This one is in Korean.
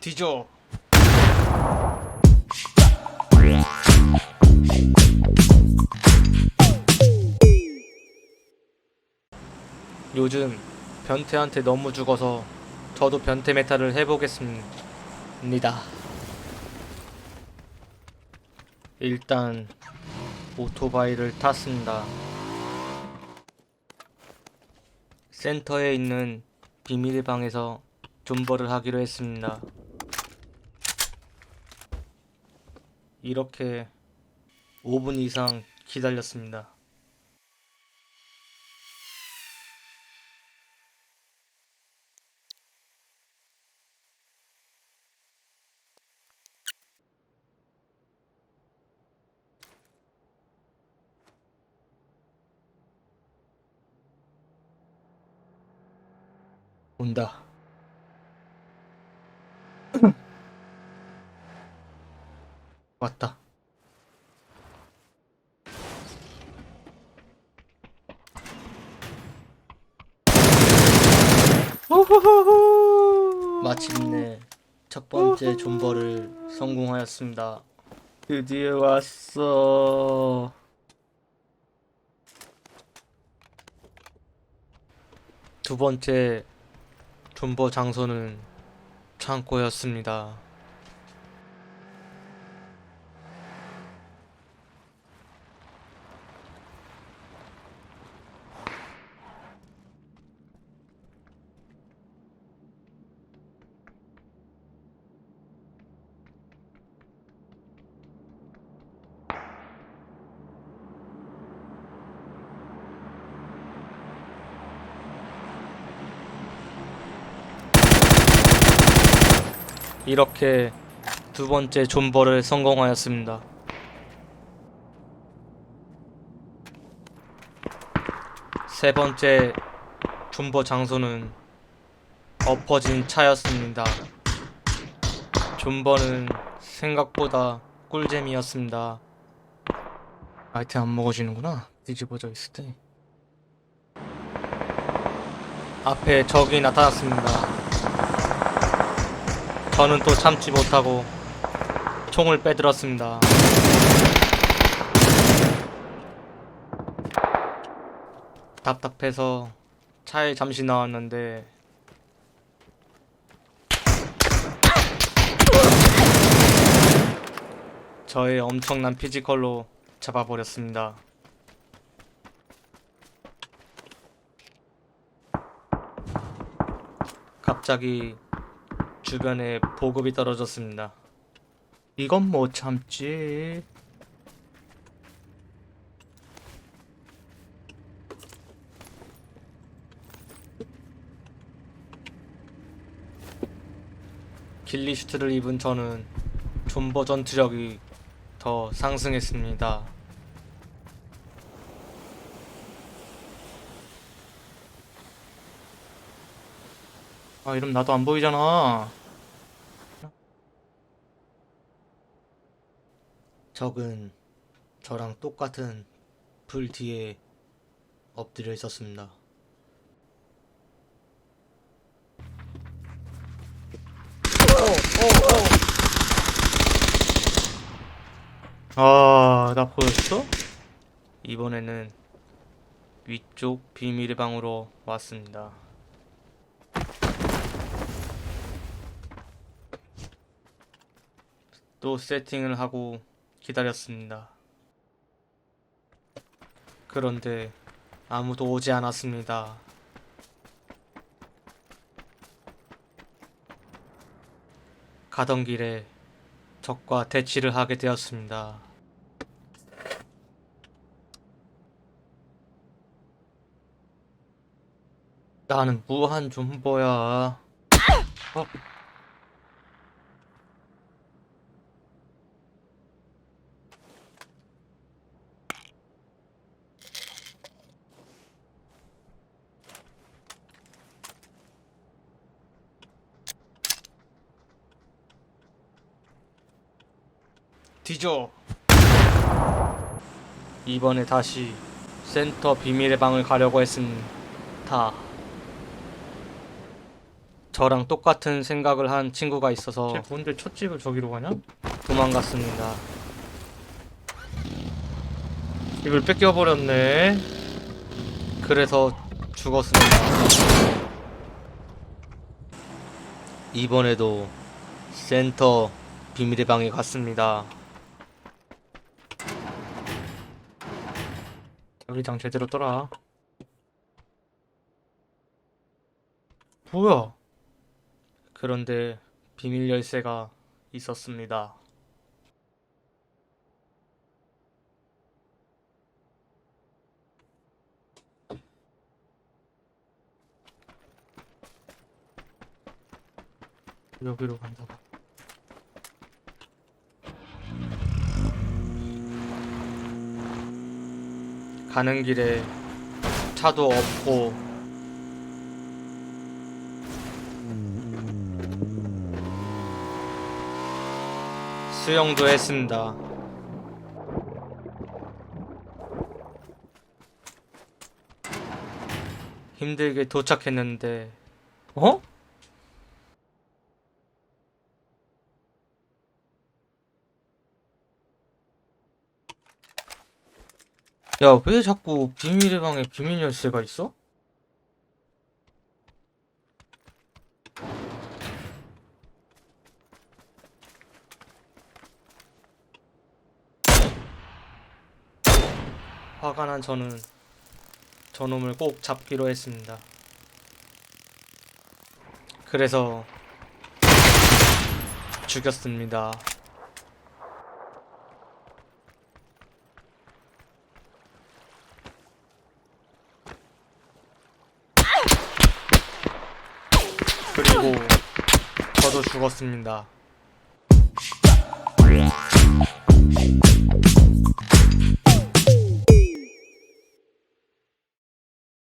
뒤져. 요즘 변태한테 너무 죽어서 저도 변태 메타를 해보겠습니다. 일단 오토바이를 탔습니다. 센터에 있는 비밀 방에서 존버를 하기로 했습니다. 이렇게 5분 이상 기다렸습니다. 온다. 왔다. 마침내 첫 번째 존버를 성공하였습니다. 드디어 왔어. 두 번째 존버 장소는 창고였습니다. 이렇게 두 번째 존버를 성공하였습니다. 세 번째 존버 장소는 엎어진 차였습니다. 존버는 생각보다 꿀잼이었습니다. 아이템 안 먹어지는구나. 뒤집어져 있을 때. 앞에 적이 나타났습니다. 저는 또 참지 못하고 총을 빼들었습니다. 답답해서 차에 잠시 나왔는데 저의 엄청난 피지컬로 잡아버렸습니다. 갑자기 주변에 보급이 떨어졌습니다. 이건 못 참지. 길리슈트를 입은 저는 존버 전투력이 더 상승했습니다. 아, 이러면 나도 안 보이잖아. 적은 저랑 똑같은 불 뒤에 엎드려 있었습니다. 아, 나 보였어? 이번에는 위쪽 비밀의 방으로 왔습니다. 또 세팅을 하고 기다렸습니다. 그런데 아무도 오지 않았습니다. 가던 길에 적과 대치를 하게 되었습니다. 나는 무한 존버야. 어? 뒤져. 이번에 다시 센터 비밀의 방을 가려고 했습니다. 저랑 똑같은 생각을 한 친구가 있어서 쟤 뭔데 첫 집을 저기로 가냐? 도망갔습니다. 집을 뺏겨버렸네 그래서 죽었습니다. 이번에도 센터 비밀의 방에 갔습니다. 자기장 제대로 떠라. 뭐야? 그런데 비밀 열쇠가 있었습니다. 여기로 간다 가는 길에 차도 없고 수영도 했습니다. 힘들게 도착했는데 어? 야 왜 자꾸 비밀의 방에 비밀 열쇠가 있어? 화가 난 저는 저놈을 꼭 잡기로 했습니다. 그래서 죽였습니다. 그리고 저도 죽었습니다.